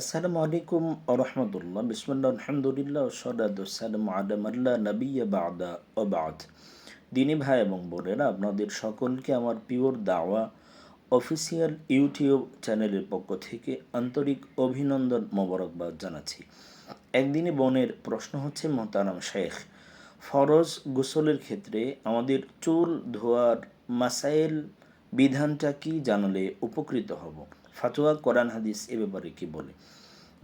আসসালামু আলাইকুম রহমতুল্লাহ বিসমুল্লাহ আলহামদুলিল্লাহ সালাম আদামাল্লাহ নবিয়া বাদা ওবাদ দিনী ভাই এবং বোনেরা, আপনাদের সকলকে আমার পিওর দাওয়া অফিসিয়াল ইউটিউব চ্যানেলের পক্ষ থেকে আন্তরিক অভিনন্দন মোবারকবাদ জানাচ্ছি। একদিনে বোনের প্রশ্ন হচ্ছে, মোহতারাম শেখ, ফরজ গোসলের ক্ষেত্রে আমাদের চুল ধোয়ার মাসাইল বিধানটা কি জানালে উপকৃত হব? ফাতুয়া, কোরআন, হাদিস এ ব্যাপারে কি বলে?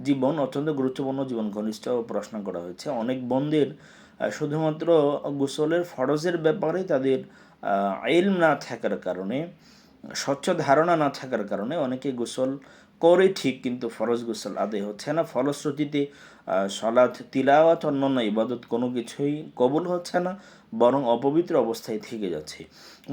জীবন অত্যন্ত গুরুত্বপূর্ণ জীবন ঘনিষ্ঠ প্রশ্ন করা হয়েছে। অনেক বন্ধের শুধুমাত্র গোসলের ফরজের ব্যাপারে তাদের এলম না থাকার কারণে, স্বচ্ছ ধারণা না থাকার কারণে অনেকে গোসল করে ঠিক কিন্তু ফরজ গোসল আদায় হচ্ছে না। ফলশ্রুতিতে সলাৎ, তিলাওয়াত, অন্যান্য ইবাদত কোনো কিছুই কবুল হচ্ছে না, বরং অপবিত্র অবস্থায় থেকে যাচ্ছে।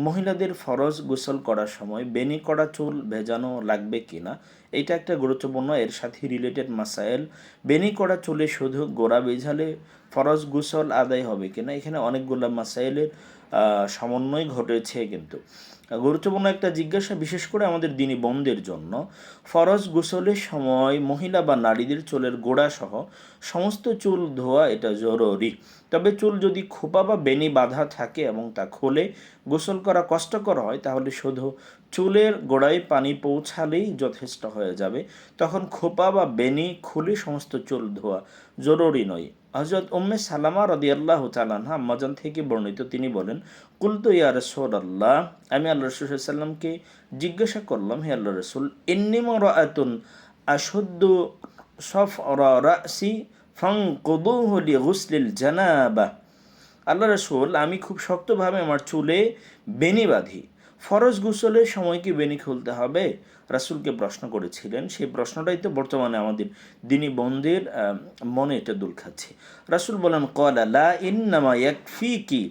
মহিলাদের ফরজ গোসল করার সময় বেনি করা চুল ভেজানো লাগবে কি না এটা একটা গুরুত্বপূর্ণ, এর সাথে রিলেটেড মাসাইল বেনি করা চুলে শুধু গোড়া বেঝালে ফরজ গোসল আদায় হবে কিনা, এখানে অনেকগুলো মাসাইলের সমন্বয় ঘটেছে কিন্তু। গুরুত্বপূর্ণ একটা জিজ্ঞাসা, বিশেষ করে আমাদের দিনী বন্ধের জন্য। ফরজ গোসলের সময় মহিলা বা নারীদের চুলের গোড়া সহ সমস্ত চুল ধোয়া এটা জরুরি। তবে চুল যদি খোপা বা বেনি বাঁধা থাকে এবং তা খোলে গোসল করা কষ্টকর হয়, তাহলে শুধু চুলের গোড়ায় পানি পৌঁছালেই যথেষ্ট হয়ে যাবে। তখন খোপা বা বেনি খুলে সমস্ত চুল ধোয়া জরুরি নয়। হজরত উম্মে সালামা রদিয়াল্লাহ তালানহা মজান থেকে বর্ণিত, তিনি বলেন, কুলতু ইয়া রসুল আল্লাহ আমি আল্লাহ রসুলামকে জিজ্ঞাসা করলাম, হে আল্লাহ রসুল ইন্নিম রাতুন আশুদ্দ সফ রাসি ফং কদুহলি গুসলিল জানাবা আল্লাহ রসুল, আমি খুব শক্তভাবে আমার চুলে বেনি বাঁধি। ফরজ গুসলের সময় কি বেনি খুলতে হবে? রাসুলকে প্রশ্ন করেছিলেন। সেই প্রশ্নটাই তো বর্তমানে আমাদের দিনী বন্ধের মনে এটা দুল খাচ্ছে রাসুল বলেন কলা ইন্নামা ফি কি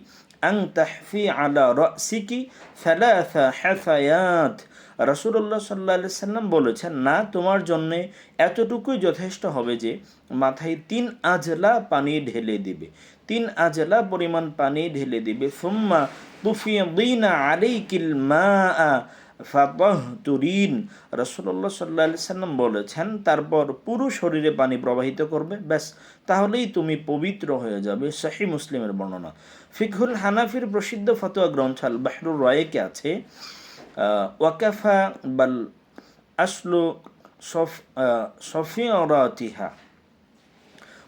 আং তাহফি আলা রসিকি ফালাথা হ্যাফায়াত রাসুল্লাহ সাল্লা সাল্লাম বলেছেন, না, তোমার জন্যে এতটুকুই যথেষ্ট হবে যে মাথায় তিন আজলা পানি ঢেলে দিবে। তিন আজলা পরিমাণ পানি ঢেলে দিবে। ফুম্মা তুফিদিনা আলাইকিল মা ফাতহ তুরিন রসুল্লাহ সাল্লা সাল্লাম বলেছেন, তারপর পুরো শরীরে পানি প্রবাহিত করবে। ব্যাস, তাহলেই তুমি পবিত্র হয়ে যাবে। শাহি মুসলিমের বর্ণনা। ফিকহুল হানাফির প্রসিদ্ধ ফতোয়া গ্রন্থ আল বাহরুর রয়েকে আছে? ওয়াকাফা বাল আসলো সফ সফিয়রাতিহা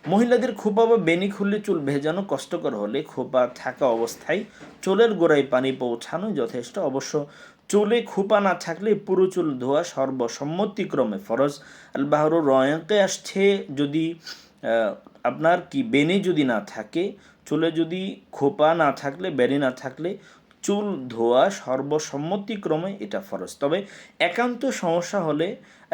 মহিলাদের খোপা বা বেনি খুললে চুল ভেজানো কষ্টকর হলে খোপা থাকা অবস্থায় চুলের গোড়ায় পানি পৌঁছানো যথেষ্ট। অবশ্য চুলে খোপা না থাকলে পুরো চুল ধোয়া সর্বসম্মতিক্রমে ফরজ। আল বাহরুর রয়কে আসছে যদি আপনার কি বেনি যদি না থাকে, চুলে যদি খোপা না থাকলে বেনি না থাকলে চুল ধোয়া সর্বসম্মতিক্রমে এটা ফরজ। তবে একান্ত সমস্যা হলে,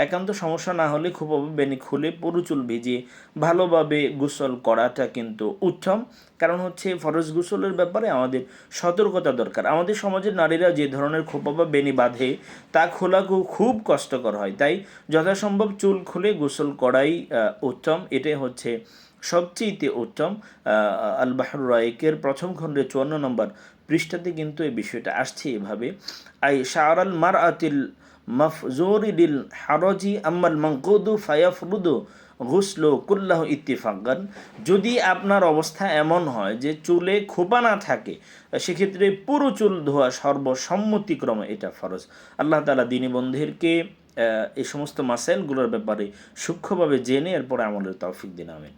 একান্ত সমস্যা না হলে খুব বেনি খুলে পুরো চুল ভিজিয়ে ভালোভাবে গোসল করাটা কিন্তু উত্তম। কারণ হচ্ছে ফরজ গোসলের ব্যাপারে আমাদের সতর্কতা দরকার। আমাদের সমাজের নারীরা যে ধরনের খোপা বা বেনি বাঁধে, তা খোলা খুব কষ্টকর হয়। তাই যথাসম্ভব চুল খুলে গোসল করাই উত্তম। এটাই হচ্ছে সবচেয়ে উত্তম। আল বাহর রায়কের প্রথম খণ্ডের চুয়ান্ন নম্বর পৃষ্ঠাতে কিন্তু এই বিষয়টা আসছে এভাবে, আই শাহরাল মার আতিল মফজুরিল হারজি আম্মাল মঙ্কুদু ফায়াফরুদু ঘুসলো কুল্লাহ ইত্তিফাকান। যদি আপনার অবস্থা এমন হয় যে চুলে খোপা না থাকে, সেক্ষেত্রে পুরো চুল ধোয়া সর্বসম্মতিক্রমে এটা ফরজ। আল্লাহ তালা দিনী বন্ধুদেরকে এই সমস্ত মাসাইলগুলোর ব্যাপারে সূক্ষ্মভাবে জেনে এরপরে আমলের তৌফিক দিন, আমিন।